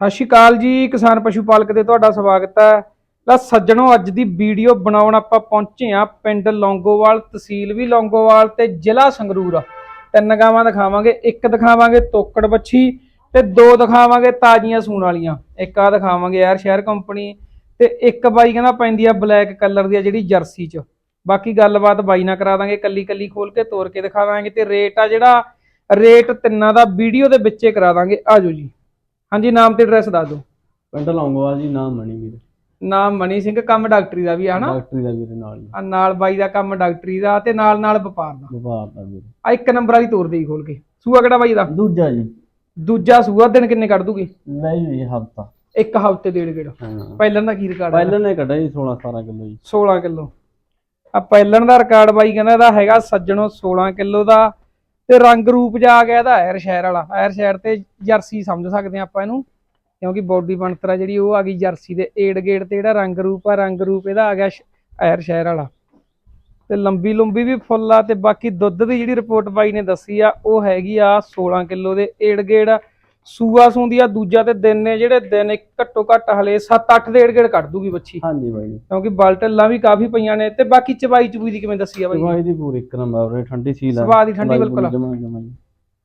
ਸਤਿ ਸ਼੍ਰੀ ਅਕਾਲ ਜੀ, ਕਿਸਾਨ ਪਸ਼ੂ ਪਾਲਕ 'ਤੇ ਤੁਹਾਡਾ ਸਵਾਗਤ ਹੈ। ਲੈ ਸੱਜਣੋ, ਅੱਜ ਦੀ ਵੀਡੀਓ ਬਣਾਉਣ ਆਪਾਂ ਪਹੁੰਚੇ ਆ ਪਿੰਡ ਲੌਂਗੋਵਾਲ, ਤਹਿਸੀਲ ਵੀ ਲੌਂਗੋਵਾਲ ਤੇ ਜ਼ਿਲ੍ਹਾ ਸੰਗਰੂਰ। ਤਿੰਨ ਗਾਵਾਂ ਦਿਖਾਵਾਂਗੇ, ਇੱਕ ਦਿਖਾਵਾਂਗੇ ਤੋਕੜ ਬੱਛੀ ਤੇ ਦੋ ਦਿਖਾਵਾਂਗੇ ਤਾਜ਼ੀਆਂ ਸੂਣ ਵਾਲੀਆਂ। ਇੱਕ ਆ ਦਿਖਾਵਾਂਗੇ ਯਾਰ ਸ਼ਹਿਰ ਕੰਪਨੀ ਤੇ ਇੱਕ ਬਾਈ ਕਹਿੰਦਾ ਪੈਂਦੀ ਆ ਬਲੈਕ ਕਲਰ ਦੀ ਆ ਜਿਹੜੀ ਜਰਸੀ ਚ। ਬਾਕੀ ਗੱਲਬਾਤ ਬਾਈ ਨਾਲ ਕਰਾ ਦਾਂਗੇ ਕੱਲੀ ਕੱਲੀ ਖੋਲ ਕੇ ਤੋੜ ਕੇ ਦਿਖਾ ਦਾਂਗੇ ਤੇ ਰੇਟ ਆ ਜਿਹੜਾ, ਰੇਟ ਤਿੰਨਾਂ ਦਾ ਵੀਡੀਓ ਦੇ ਵਿੱਚੇ ਕਰਾ ਦਾਂਗੇ। ਆਜੋ ਜੀ। ਹਾਂਜੀ ਨਾਮ ਤੇ ਐਡਰੈਸ ਦੱਸ ਦਿਓ। ਪਿੰਡ ਲੌਂਗੋਵਾਲ ਜੀ ਨਾਮ ਮਣੀ ਵੀਰ। ਨਾਮ ਮਨੀ ਸਿੰਘ ਕੰਮ ਡਾਕਟਰੀ ਦਾ ਵੀ ਆ ਹਨਾ? ਡਾਕਟਰੀ ਦਾ ਵੀਰੇ ਨਾਲ ਹੀ। ਆ ਨਾਲ ਬਾਈ ਦਾ ਕੰਮ ਡਾਕਟਰੀ ਦਾ ਤੇ ਨਾਲ ਨਾਲ ਵਪਾਰ ਦਾ। ਵਪਾਰ ਦਾ ਵੀਰੇ। ਆ ਇੱਕ ਨੰਬਰ ਵਾਲੀ ਤੋਰ ਦੇਈ ਖੋਲ ਕੇ। ਸੂਆ ਕਿਹੜਾ ਬਾਈ ਦਾ ਦੂਜਾ ਜੀ। ਦੂਜਾ ਸੂਆ ਦਿਨ ਕਿੰਨੇ ਕੱਢ ਦੂਗੀ? ਲੈ ਜੀ ਹਫਤਾ। ਇੱਕ ਹਫ਼ਤੇ ਡੇਢ ਗੇੜ ਹਾਂ। ਪਹਿਲਣ ਦਾ ਕੀ ਰਿਕਾਰਡ ਹੈ ਪਹਿਲਾਂ ਨੇ ਕੱਢਿਆ ਜੀ 16 17 ਕਿਲੋ ਜੀ। 16 ਕਿਲੋ। ਆ ਪਹਿਲਣ ਦਾ ਰਿਕਾਰਡ ਬਾਈ ਕਹਿੰਦਾ ਇਹਦਾ ਹੈਗਾ ਸੱਜਣੋ 16 ਕਿਲੋ ਦਾ। ਤੇ ਰੰਗ ਰੂਪ ਜਾ ਆ ਗਿਆ ਇਹਦਾ ਐਰ ਸ਼ਹਿਰ ਵਾਲਾ। ਐਰ ਸ਼ਹਿਰ ਤੇ ਜਰਸੀ ਸਮਝ ਸਕਦੇ ਆ ਆਪਾਂ ਇਹਨੂੰ, ਕਿਉਂਕਿ ਬੋਡੀ ਬਣਤਰ ਆ ਜਿਹੜੀ ਉਹ ਆ ਗਈ ਜਰਸੀ ਦੇ। ਏੜ ਗੇੜ ਤੇ ਜਿਹੜਾ ਰੰਗ ਰੂਪ ਆ, ਰੰਗ ਰੂਪ ਇਹਦਾ ਆ ਗਿਆ ਸ਼- ਐਰ ਸ਼ਹਿਰ ਵਾਲਾ। ਤੇ ਲੰਬੀ ਲੰਬੀ ਵੀ ਫੁੱਲ ਆ ਤੇ ਬਾਕੀ ਦੁੱਧ ਦੀ ਜਿਹੜੀ ਰਿਪੋਰਟ ਬਾਈ ਨੇ ਦੱਸੀ ਆ, ਉਹ ਹੈਗੀ ਆ 16 ਕਿਲੋ ਦੇ। ਏੜ ਗੇੜ ਸੂਆ ਸੂੰਦੀ ਆ ਦੂਜਾ ਤੇ ਦਿਨ ਨੇ ਜਿਹੜੇ ਦਿਨ ਇੱਕ ਘੱਟੋ ਘੱਟ ਹਲੇ 7-8 ਦੇ ਗੇੜ ਕੱਢ ਦੂਗੀ ਬੱਚੀ। ਹਾਂਜੀ ਬਾਈ ਜੀ। ਕਿਉਂਕਿ ਬਲਟਲਾਂ ਵੀ ਕਾਫੀ ਪਈਆਂ ਨੇ ਤੇ ਬਾਕੀ ਚਬਾਈ ਚਬੂਈ ਦੀ ਕਿਵੇਂ ਦੱਸੀ ਆ ਬਾਈ? ਦਵਾਈ ਦੀ ਪੂਰੀ ਇੱਕ ਨੰਬਰ ਵੀਰੇ ਠੰਡੀ ਸੀਲ ਆ। ਸਵਾਦ ਦੀ ਠੰਡੀ ਬਿਲਕੁਲ।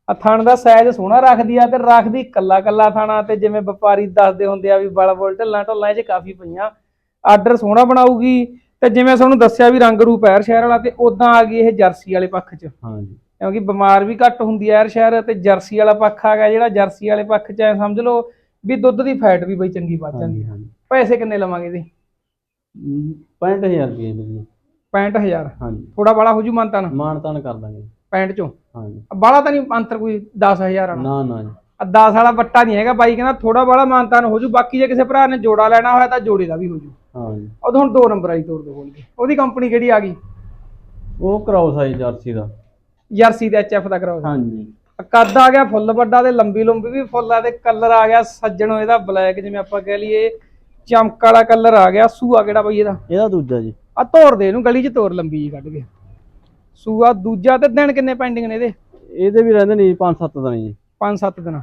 ਆ। ਥਣ ਦਾ ਸਾਈਜ਼ ਸੋਹਣਾ ਰੱਖਦੀ ਆ ਤੇ ਰੱਖਦੀ ਕੱਲਾ ਕੱਲਾ ਥਾਣਾ ਤੇ ਜਿਵੇਂ ਵਪਾਰੀ ਦੱਸਦੇ ਹੁੰਦੇ ਆ ਵੀ ਬਲ ਬੁਲ ਢੱਲਾਂ ਢੱਲਾਂ ਇਹ ਚ ਕਾਫੀ ਪਈਆਂ। ਆਰਡਰ ਸੋਹਣਾ ਬਣਾਊਗੀ ਤੇ ਜਿਵੇਂ ਤੁਹਾਨੂੰ ਦੱਸਿਆ ਵੀ ਰੰਗ ਰੂਪ ਐਰ ਸ਼ਹਿਰ ਵਾਲਾ ਤੇ ਉਦਾਂ ਆ ਗਈ ਇਹ ਜਰਸੀ ਵਾਲੇ ਪੱਖ 'ਚ। ਹਾਂਜੀ। ਕਿਉਂਕਿ ਬਿਮਾਰ ਵੀ ਘੱਟ ਹੁੰਦੀ ਐ ਐਰ ਸ਼ਹਿਰ ਤੇ ਜਰਸੀ ਵਾਲਾ ਪੱਖ ਆ ਗਿਆ ਜਿਹੜਾ ਜਰਸੀ ਵਾਲੇ ਪੱਖ 'ਚ ਐ ਸਮਝ ਲਓ ਵੀ ਦੁੱਧ ਦੀ ਫੈਟ ਵੀ ਬਈ ਚੰਗੀ ਵੱਧ ਜਾਂਦੀ ਹਾਂਜੀ ਹਾਂਜੀ। ਪੈਸੇ ਕਿੰਨੇ ਲਵਾਂਗੇ ਇਹਦੇ? 65000 ਰੁਪਏ ਵੀਰੇ 65000 ਹਾਂਜੀ। ਥੋੜਾ ਬਾਲਾ ਹੋ ਜੂ ਮੰਨਤਾਨ? ਮਾਨ ਤਾਨ ਕਰ ਦਾਂਗੇ। 65 ਚੋਂ? ਹਾਂਜੀ। ਬਾਲਾ ਤਾਂ ਨਹੀਂ ਅੰਤਰ ਕੋਈ 10000 ਵਾਲਾ? ਨਾ ਨਾ ਜੀ। ਆ 10 ਵਾਲਾ ਬੱਟਾ ਨਹੀਂ ਹੈਗਾ ਬਾਈ ਕਹਿੰਦਾ ਥੋੜਾ ਬਾਲਾ ਮਾਨਤਾਨ ਹੋ ਜੂ ਬਾਕੀ ਜੇ ਕਿਸੇ ਭਰਾ ਨੇ ਜੋੜਾ ਲੈਣਾ ਹੋਇਆ ਤਾਂ ਜੋੜੇ ਦਾ ਵੀ ਹੋ ਜੂ। ਹਾਂਜੀ। ਉਹ ਹੁਣ ਦੋ ਨੰਬਰ ਵਾਲੀ ਤੋਰ ਦੋ ਬੋਲ ਕੇ ਉਹਦੀ ਕੰਪਨੀ ਕਿਹੜੀ ਆ ਗਈ? ਉਹ ਕਰਾਓ ਸਾਈ ਜਰਸੀ ਦਾ। ਜਰਸੀ ਤੇ ਐਚਐਫ ਦਾ ਕਰਾਓ ਹਾਂਜੀ। ਕੱਦ ਆ ਗਿਆ ਫੁੱਲ ਵੱਡਾ ਤੇ ਲੰਬੀ ਲੰਬੀ ਵੀ ਫੁੱਲ ਆ ਤੇ ਕਲਰ ਆ ਗਿਆ ਸੱਜਣੋ ਇਹਦਾ ਬਲੈਕ ਜਿਵੇਂ ਆਪਾਂ ਕਹਿ ਲਈਏ। ਚਮਕ ਵਾਲਾ ਕਲਰ ਆ ਗਿਆ ਸੂਆ ਕਿਹੜਾ ਬਈ ਇਹਦਾ? ਇਹਦਾ ਦੂਜਾ ਜੀ। ਆ ਤੋਰ ਦੇ ਇਹਨੂੰ ਗਲੀ 'ਚ ਤੋਰ ਲੰਬੀ ਜੀ ਕੱਢ ਕੇ। ਸੂਆ ਦੂਜਾ ਤੇ ਦਿਨ ਕਿੰਨੇ ਪੈਂਡਿੰਗ ਨੇ ਇਹਦੇ? ਇਹਦੇ ਵੀ ਰਹਿੰਦੇ ਨੇ 5-7 ਦਿਨ ਜੀ। 5-7 ਦਿਨ।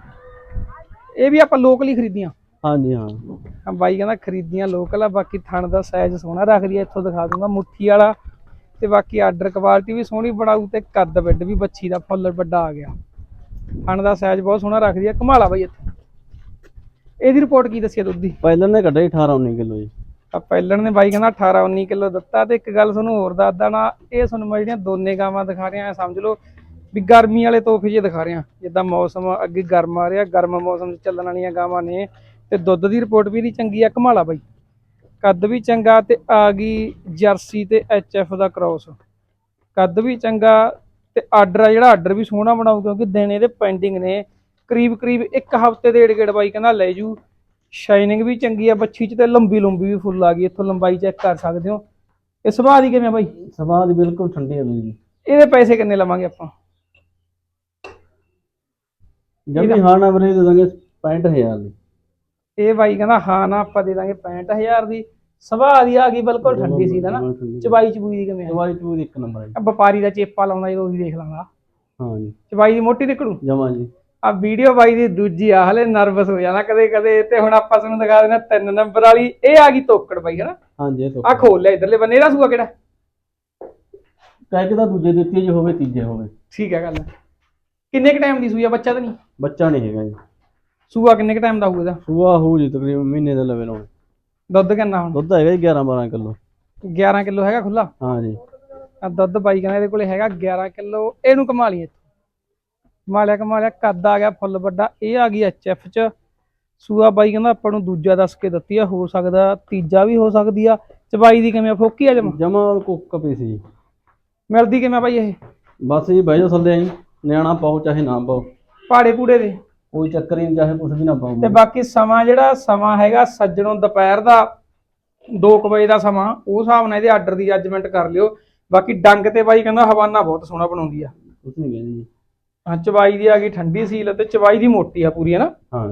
ਇਹ ਵੀ ਆਪਾਂ ਲੋਕਲੀ ਖਰੀਦੀਆਂ। ਹਾਂਜੀ ਹਾਂ। ਬਾਈ ਕਹਿੰਦਾ ਖਰੀਦੀਆਂ ਲੋਕਲ ਆ ਬਾਕੀ ਥਣ ਦਾ ਸਾਈਜ਼ ਸੋਹਣਾ ਰੱਖਦੀ ਆ ਇੱਥੋਂ ਦਿਖਾ ਦੂੰਗਾ। ਮੁੱਠੀ ਵਾਲਾ ਤੇ ਬਾਕੀ ਆਰਡਰ ਕੁਆਲਿਟੀ ਵੀ ਸੋਹਣੀ ਬਣਾਊ ਤੇ ਕੱਦ ਵੱਡ ਵੀ ਬੱਚੀ ਦਾ ਫੁੱਲ ਵੱਡਾ ਆ ਗਿਆ। ਥਣ ਦਾ ਸਾਈਜ਼ ਬਹੁਤ ਸੋਹਣਾ ਰੱਖਦੀ ਆ ਕਮਾਲਾ ਬਾਈ ਇੱਥੇ। ਇਹਦੀ ਰਿਪੋਰਟ ਕੀ ਦੱਸੀ ਆ ਦੁੱਧ ਦੀ? ਪਹਿਲਾਂ ਨੇ ਕੱਢਿਆ 18-19 ਕਿਲੋ ਜੀ। ਆ ਪਹਿਲਣ ਨੇ ਬਾਈ ਕਹਿੰਦਾ 18 19 ਕਿਲੋ ਦਿੱਤਾ ਤੇ ਇੱਕ ਗੱਲ ਤੁਹਾਨੂੰ ਹੋਰ ਦੱਸਦਾ ਨਾ ਇਹ ਤੁਹਾਨੂੰ ਮੈਂ ਜਿਹੜੀਆਂ ਦੋਨੇ ਗਾਵਾਂ ਦਿਖਾ ਰਿਹਾ ਐ ਸਮਝ ਲਓ ਵੀ ਗਰਮੀ ਵਾਲੇ ਤੋਹਫੇ ਜੇ ਦਿਖਾ ਰਿਹਾ। ਜਿੱਦਾਂ ਮੌਸਮ ਅੱਗੇ ਗਰਮ ਆ ਰਿਹਾ ਗਰਮ ਮੌਸਮ 'ਚ ਚੱਲਣ ਵਾਲੀਆਂ ਗਾਵਾਂ ਨੇ ਤੇ ਦੁੱਧ ਦੀ ਰਿਪੋਰਟ ਵੀ ਇਹਦੀ ਚੰਗੀ ਆ ਕਮਾਲਾ ਬਾਈ। ਕੱਦ ਵੀ ਚੰਗਾ ਤੇ ਆ ਗਈ ਜਰਸੀ ਤੇ ਐਚਐਫ ਦਾ ਕ੍ਰਾਸ ਕੱਦ ਵੀ ਚੰਗਾ ਤੇ ਆਰਡਰ ਆ ਜਿਹੜਾ ਆਰਡਰ ਵੀ ਸੋਹਣਾ ਬਣਾਊ ਕਿਉਂਕਿ ਦਿਨ ਇਹਦੇ ਪੈਂਡਿੰਗ ਨੇ। ਕਰੀਬ ਕਰੀਬ ਇੱਕ ਹਫ਼ਤੇ ਦੇ ਏੜ ਬਾਈ ਕਹਿੰਦਾ ਲੈ ਜੂ। ਸ਼ਾਈਨਿੰਗ ਵੀ ਚੰਗੀ ਆ ਬੱਚੀ 'ਚ ਤੇ ਲੰਬੀ ਲੰਬੀ ਵੀ ਫੁੱਲ ਆ ਗਈ। ਇੱਥੋਂ ਲੰਬਾਈ ਚੈੱਕ ਕਰ ਸਕਦੇ ਹੋ। ਇਹ ਸੁਭਾਅ ਦੀ ਕਿਵੇਂ ਬਾਈ? ਸਵਾਦ ਬਿਲਕੁਲ ਠੰਡੀ ਹੈ ਜੀ। ਇਹਦੇ ਪੈਸੇ ਕਿੰਨੇ ਲਵਾਂਗੇ ਆਪਾਂ? ਜਮੀ ਹਾਂ ਨਾ ਵੀਰੇ ਦੇ ਦਾਂਗੇ 65000 ਦੀ। ਇਹ ਬਾਈ ਕਹਿੰਦਾ ਹਾਂ ਨਾ ਆਪਾਂ ਦੇ ਦਾਂਗੇ 65000 ਦੀ। ਸੁਭਾਅ ਦੀ ਆ ਗਈ ਬਿਲਕੁਲ ਠੰਡੀ ਸੀ ਦਾ ਨਾ। ਚਬਾਈ ਚਬੂਈ ਦੀ ਕਿਵੇਂ ਆ? ਚਵਾਈ ਚੂਰ ਇੱਕ ਨੰਬਰ ਹੈ ਵਪਾਰੀ ਦਾ ਚੇਪਾ ਲਾਉਂਦਾ ਜਦੋਂ ਵੀ ਦੇਖ ਲਾਂਗਾ। ਹਾਂ ਜੀ। ਚਬਾਈ ਦੀ ਮੋਟੀ ਨਿਕਲੂ ਜਮਾ ਜੀ। ਆ ਵੀਡੀਓ ਬਾਈ ਦੀ ਦੂਜੀ ਆ ਹਲੇ ਨਰਵਸ ਹੋ ਜਾਣਾ ਕਦੇ ਕਦੇ। ਤੇ ਹੁਣ ਆਪਾਂ ਤੁਹਾਨੂੰ ਦਿਖਾ ਦੇਣਾ ਤਿੰਨ ਨੰਬਰ ਵਾਲੀ। ਇਹ ਆ ਗਈ ਤੋਕੜ ਬਾਈ ਹਨਾ? ਹਾਂਜੀ ਇਹ ਤੋਂ ਆ ਖੋਲ ਲਿਆ ਇਧਰਲੇ ਬੰਨੇ ਇਹਦਾ ਸੂਆ ਕਿਹੜਾ? ਕਹਿ ਕੇ ਤਾਂ ਦੂਜੇ ਦਿੱਤੀ ਜੇ ਹੋਵੇ ਤੀਜੇ ਹੋਵੇ। ਠੀਕ ਹੈ ਗੱਲ। ਕਿੰਨੇ ਕ ਟਾਈਮ ਦੀ ਸੂਈ ਆ? ਬੱਚਾ ਤਾਂ ਨਹੀਂ? ਬੱਚਾ ਨਹੀਂ ਹੈਗਾ ਜੀ। ਸੂਆ ਕਿੰਨੇ ਕ ਟਾਈਮ ਦਾ ਹੋਊ ਇਹਦਾ? ਸੂਆ ਹੋਊ ਜੀ ਤਕਰੀਬਨ ਮਹੀਨੇ ਦੇ ਲਵੇ ਲਾਉਣ ਦੁੱਧ ਕਿੰਨਾ ਹੁਣ? ਦੁੱਧ ਹੈਗਾ ਜੀ 11 12 ਕਿਲੋ। 11 ਕਿਲੋ ਹੈਗਾ ਖੁੱਲਾ ਹਾਂ ਜੀ। ਆ ਦੁੱਧ ਬਾਈ ਕਹਿੰਦਾ ਇਹਦੇ ਕੋਲੇ ਹੈਗਾ 11 ਕਿਲੋ ਇਹਨੂੰ ਕਮਾ ਲਈ ਇੱਥੇ। ਕਮਾ ਲਿਆ ਕਮਾ ਲਿਆ ਕੱਦ ਆ ਗਿਆ ਫੁੱਲ ਵੱਡਾ ਇਹ ਆ ਗਈ ਐਚਐਫ ਚ। ਸੂਆ ਬਾਈ ਕਹਿੰਦਾ ਆਪਾਂ ਨੂੰ ਦੂਜਾ ਦੱਸ ਕੇ ਦਿੱਤੀ ਆ ਹੋ ਸਕਦਾ ਤੀਜਾ ਵੀ ਹੋ ਸਕਦੀ ਆ। ਚਬਾਈ ਦੀ ਕਿਵੇਂ ਆ? ਫੋਕੀ ਆ ਜਮਾ? ਜਮਾ ਕੁੱਕ ਪੀ ਸੀ ਜੀ। ਮਿਲਦੀ ਕਿਵੇਂ ਆ ਬਾਈ ਇਹ? ਬਸ ਜੀ ਬਹਿ ਜਾਓ ਥੱਲੇ ਆਈ ਨਿਆਣਾ ਪਾਓ ਚਾਹੇ ਨਾ ਪਾਓ। ਪਾੜੇ ਪੂੜੇ ਦੇ? ਕੋਈ ਚੱਕਰ ਹੀ ਨਹੀਂ ਚਾਹੇ ਕੁਛ ਵੀ ਨਾ ਪਾਓ ਤੇ ਬਾਕੀ ਸਮਾਂ ਜਿਹੜਾ ਸਮਾਂ ਹੈਗਾ ਸੱਜਣੋਂ ਦੁਪਹਿਰ ਦਾ 2 ਵਜੇ ਦਾ ਸਮਾਂ ਉਹ ਹਿਸਾਬ ਨਾਲ ਇਹਦੇ ਆਰਡਰ ਦੀ ਜੱਜਮੈਂਟ ਕਰ ਲਿਓ। ਬਾਕੀ ਡੰਗ ਤੇ ਬਾਈ ਕਹਿੰਦਾ ਹਵਾਨਾ ਬਹੁਤ ਸੋਹਣਾ ਬਣਾਉਂਦੀ ਆ। ਕੁਛ ਨਹੀਂ ਕਹਿੰਦੀ ਜੀ। ਹਾਂ ਚਬਾਈ ਦੀ ਆ ਗਈ ਠੰਡੀ ਸੀਲ ਤੇ ਚਬਾਈ ਦੀ ਮੋਟੀ ਆ ਪੂਰੀ ਹੈ ਨਾ? ਹਾਂ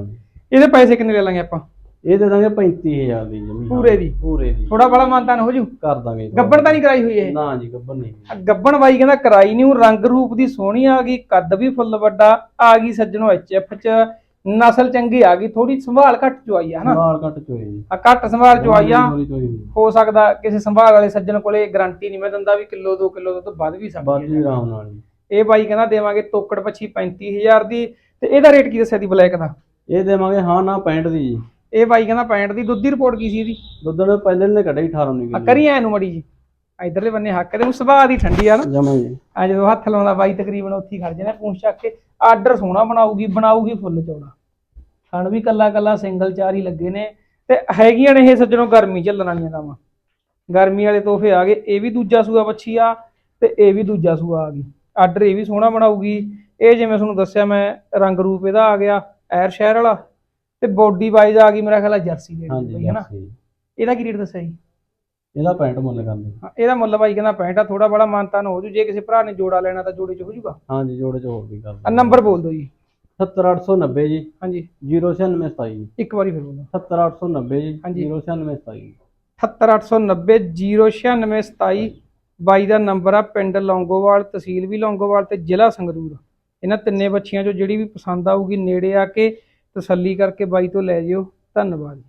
ਇਹਦੇ ਪੈਸੇ ਕਿੰਨੇ ਲੈ ਲਾਂਗੇ ਆਪਾਂ? ਇਹ ਦੇ ਦਾਂਗੇ 35000 ਦੀ ਜਮੀ ਪੂਰੇ ਦੀ? ਪੂਰੇ ਦੀ। ਥੋੜਾ ਬੜਾ ਮਾਨਤਾਨ ਹੋ ਜੂ? ਕਰ ਦਾਂਗੇ ਗੱਬਣ ਤਾਂ ਨਹੀਂ ਕਰਾਈ ਹੋਈ ਇਹ? ਨਾ ਜੀ ਗੱਬਰ ਨਹੀਂ ਆ ਗੱਬਣ ਬਾਈ ਕਹਿੰਦਾ ਕਰਾਈ ਨਹੀਂ ਉਹ ਰੰਗ ਰੂਪ ਦੀ ਸੋਹਣੀ ਆ ਗਈ ਕੱਦ ਵੀ ਫੁੱਲ ਵੱਡਾ ਆ ਗਈ ਸੱਜਣੋ ਐਚਐਫ ਚ। ਨਸਲ ਚੰਗੀ ਆ ਗਈ ਥੋੜੀ ਸੰਭਾਲ ਘੱਟ ਚੁਆਈ ਆ ਹਨਾ? ਮਾਲ ਘੱਟ ਚੋਏ ਜੀ। ਆ ਘੱਟ ਸੰਭਾਲ ਆ। ਥੋੜੀ ਚੋਈ ਹੋਈ। ਹੋ ਸਕਦਾ ਕਿਸੇ ਸੰਭਾਲ ਵਾਲੇ ਸੱਜਣ ਕੋਲੇ ਗਾਰੰਟੀ ਨਹੀਂ ਮੈਂ ਦਿੰਦਾ ਵੀ ਕਿਲੋ 2 ਕਿਲੋ ਤੋਂ ਵੱਧ ਵੀ ਸਕਦੀ ਬਾਕੀ ਹੈ ਆਰਾਮ ਨਾਲ ਇਹ ਬਾਈ ਕਹਿੰਦਾ ਦੇਵਾਂਗੇ ਤੋਕੜ ਪੱਛੀ 35000 ਦੀ। ਤੇ ਇਹਦਾ ਰੇਟ ਕੀ ਦੱਸਿਆ ਦੀ ਬਲੈਕ ਦਾ? ਇਹ ਦੇਵਾਂਗੇ ਹਾਂ ਨਾ 65 ਦੀ ਜੀ। ਇਹ ਬਾਈ ਕਹਿੰਦਾ 65 ਦੀ ਦੁੱਧ ਦੀ ਰਿਪੋਰਟ ਕੀ ਸੀ ਇਹਦੀ? ਦੁੱਧ ਨੇ ਪਹਿਲੇ ਨੇ ਕੱਢੀ 18 19 ਆ ਕਰੀ ਐ ਨੂੰ ਮੜੀ ਜੀ ਇਧਰਲੇ ਬੰਨੇ ਹੱਕ ਤੇ ਸੁਭਾਅ ਦੀ ਠੰਡੀ ਆ ਨਾ। ਜਮਾ ਜੀ ਆ। ਜਦੋਂ ਹੱਥ ਲਾਉਂਦਾ ਬਾਈ ਤਕਰੀਬਨ ਉੱਥੇ ਹੀ ਖੜ ਜਾਣਾ ਪੂੰਛ ਚੱਕ ਕੇ ਆਰਡਰ ਸੋਹਣਾ ਬਣਾਊਗੀ ਬਣਾਊਗੀ ਫੁੱਲ ਚੌੜਾ। ਥਣ ਵੀ ਕੱਲਾ ਕੱਲਾ ਸਿੰਗਲ ਚਾਰ ਹੀ ਲੱਗੇ ਨੇ। ਤੇ ਹੈਗੀਆਂ ਨੇ ਇਹ ਸੱਜਣੋਂ ਗਰਮੀ ਝੱਲਣ ਵਾਲੀਆਂ ਕਾਵਾਂ ਗਰਮੀ ਵਾਲੇ ਤੋਹਫੇ ਆ ਗਏ ਇਹ ਵੀ ਦੂਜਾ ਸੂਆ ਬੱਚੀ ਆ ਤੇ ਇਹ ਵੀ ਦੂਜਾ ਸੂਆ ਆ ਗਈ। ਆਰਡਰ ਇਹ ਵੀ ਸੋਹਣਾ ਬਣਾਊਗੀ। ਇਹ ਜਿਵੇਂ ਤੁਹਾਨੂੰ ਦੱਸਿਆ ਮੈਂ ਰੰਗ ਰੂਪ ਇਹਦਾ ਆ ਗਿਆ ਐਰ ਸ਼ਹਿਰ ਵਾਲਾ। ਤੇ ਬੋਡੀ ਵਾਈਜ਼ ਆ ਗਈ ਮੇਰਾ ਖਿਆਲ ਆ ਜਰਸੀ ਦੇ ਹਾਂਜੀ ਬਈ ਹਨਾ? ਜੀ। ਇਹਦਾ ਕੀ ਰੇਟ ਦੱਸਿਆ ਜੀ? ਇਹਦਾ 65 ਮੁੱਲ ਕਰਦੇ। ਹਾਂ, ਇਹਦਾ ਮੁੱਲ ਬਾਈ ਕਹਿੰਦਾ 65 ਆ ਥੋੜਾ ਬੜਾ ਮਾਨਤਾਨ ਹੋ ਜੂ ਜੇ ਕਿਸੇ ਭਰਾ ਨੇ ਜੋੜਾ ਲੈਣਾ ਤਾਂ ਜੋੜੇ ਚ ਹੋ ਜੂਗਾ ਹਾਂਜੀ ਜੋੜੇ ਚ ਹੋਰ ਵੀ ਆ ਕਰਦੇ ਨੰਬਰ ਬੋਲ ਦਿਓ ਜੀ। 70890 ਜੀ। ਹਾਂਜੀ। 0997 ਜੀ। ਇੱਕ ਵਾਰੀ ਫਿਰ ਬੋਲੋ। 70890 ਜੀ। ਹਾਂਜੀ। 0997 78890 ਬਾਈ ਦਾ ਨੰਬਰ ਆ ਪਿੰਡ ਲੌਂਗੋਵਾਲ ਤਹਿਸੀਲ ਵੀ ਲੌਂਗੋਵਾਲ ਤੇ ਜ਼ਿਲ੍ਹਾ ਸੰਗਰੂਰ। ਇਹਨਾਂ ਤਿੰਨੇ ਬੱਚੀਆਂ ਚੋਂ ਜਿਹੜੀ ਵੀ ਪਸੰਦ ਆਊਗੀ ਨੇੜੇ ਆ ਕੇ ਤਸੱਲੀ ਕਰਕੇ ਬਾਈ ਤੋਂ ਲੈ ਜਿਓ। ਧੰਨਵਾਦ